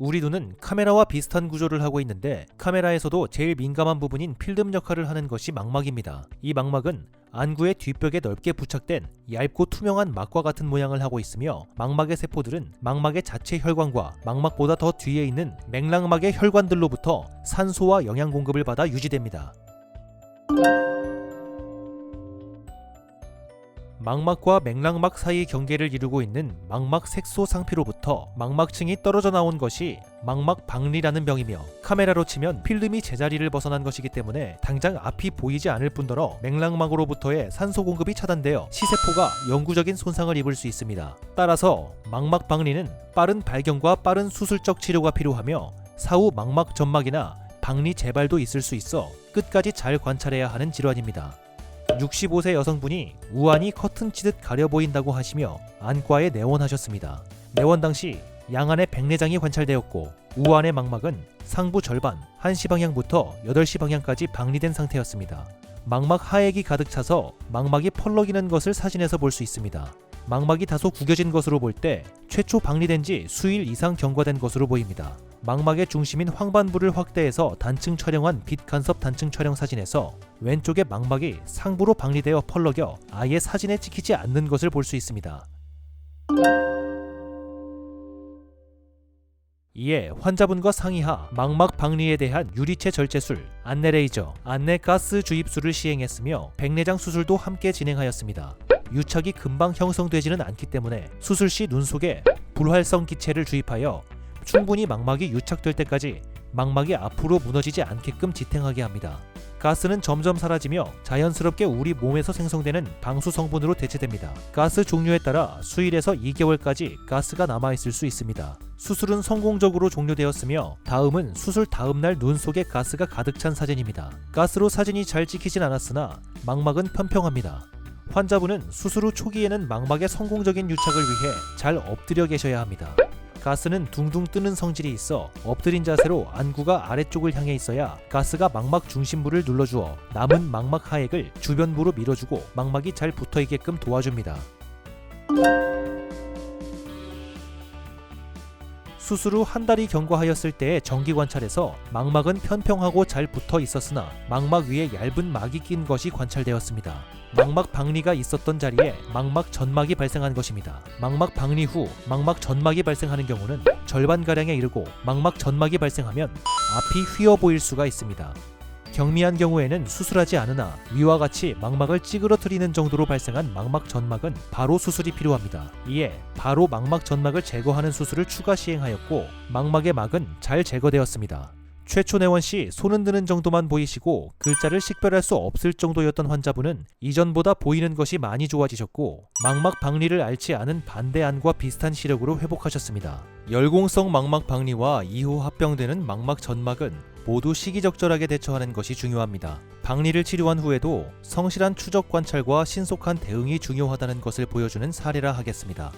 우리 눈은 카메라와 비슷한 구조를 하고 있는데 카메라에서도 제일 민감한 부분인 필름 역할을 하는 것이 망막입니다. 이 망막은 안구의 뒷벽에 넓게 부착된 얇고 투명한 막과 같은 모양을 하고 있으며 망막의 세포들은 망막의 자체 혈관과 망막보다 더 뒤에 있는 맥락막의 혈관들로부터 산소와 영양 공급을 받아 유지됩니다. 망막과 맥락막 사이 경계를 이루고 있는 망막 색소 상피로부터 망막층이 떨어져 나온 것이 망막 박리라는 병이며 카메라로 치면 필름이 제자리를 벗어난 것이기 때문에 당장 앞이 보이지 않을 뿐더러 맥락막으로부터의 산소 공급이 차단되어 시세포가 영구적인 손상을 입을 수 있습니다. 따라서 망막 박리는 빠른 발견과 빠른 수술적 치료가 필요하며 사후 망막 점막이나 박리 재발도 있을 수 있어 끝까지 잘 관찰해야 하는 질환입니다. 65세 여성분이 우환이 커튼 치듯 가려 보인다고 하시며 안과에 내원하셨습니다. 내원 당시 양안에 백내장이 관찰되었고 우환의 망막은 상부 절반 1시 방향부터 8시 방향까지 박리된 상태였습니다. 망막 하액이 가득 차서 망막이 펄럭이는 것을 사진에서 볼 수 있습니다. 망막이 다소 구겨진 것으로 볼 때 최초 박리된 지 수일 이상 경과된 것으로 보입니다. 망막의 중심인 황반부를 확대해서 단층 촬영한 빛 간섭 단층 촬영 사진에서 왼쪽의 망막이 상부로 박리되어 펄럭여 아예 사진에 찍히지 않는 것을 볼 수 있습니다. 이에 환자분과 상의하 망막 박리에 대한 유리체 절제술, 안내레이저, 안내가스 주입술을 시행했으며 백내장 수술도 함께 진행하였습니다. 유착이 금방 형성되지는 않기 때문에 수술 시 눈 속에 불활성 기체를 주입하여 충분히 망막이 유착될 때까지 망막이 앞으로 무너지지 않게끔 지탱하게 합니다. 가스는 점점 사라지며 자연스럽게 우리 몸에서 생성되는 방수 성분으로 대체됩니다. 가스 종류에 따라 수일에서 2개월까지 가스가 남아있을 수 있습니다. 수술은 성공적으로 종료되었으며 다음은 수술 다음 날 눈 속에 가스가 가득 찬 사진입니다. 가스로 사진이 잘 찍히진 않았으나 망막은 편평합니다. 환자분은 수술 후 초기에는 망막의 성공적인 유착을 위해 잘 엎드려 계셔야 합니다. 가스는 둥둥 뜨는 성질이 있어 엎드린 자세로 안구가 아래쪽을 향해 있어야 가스가 망막 중심부를 눌러주어 남은 망막 하액을 주변부로 밀어주고 망막이 잘 붙어있게끔 도와줍니다. 수술 후 한 달이 경과하였을 때의 정기 관찰에서 망막은 편평하고 잘 붙어 있었으나 망막 위에 얇은 막이 낀 것이 관찰되었습니다. 망막 박리가 있었던 자리에 망막 전막이 발생한 것입니다. 망막 박리 후 망막 전막이 발생하는 경우는 절반 가량에 이르고 망막 전막이 발생하면 앞이 휘어 보일 수가 있습니다. 경미한 경우에는 수술하지 않으나 위와 같이 망막을 찌그러뜨리는 정도로 발생한 망막 전막은 바로 수술이 필요합니다. 이에 바로 망막 전막을 제거하는 수술을 추가 시행하였고 망막의 막은 잘 제거되었습니다. 최초 내원 시 손은 드는 정도만 보이시고 글자를 식별할 수 없을 정도였던 환자분은 이전보다 보이는 것이 많이 좋아지셨고 망막 박리를 앓지 않은 반대안과 비슷한 시력으로 회복하셨습니다. 열공성 망막 박리와 이후 합병되는 망막 전막은 모두 시기적절하게 대처하는 것이 중요합니다. 박리를 치료한 후에도 성실한 추적 관찰과 신속한 대응이 중요하다는 것을 보여주는 사례라 하겠습니다.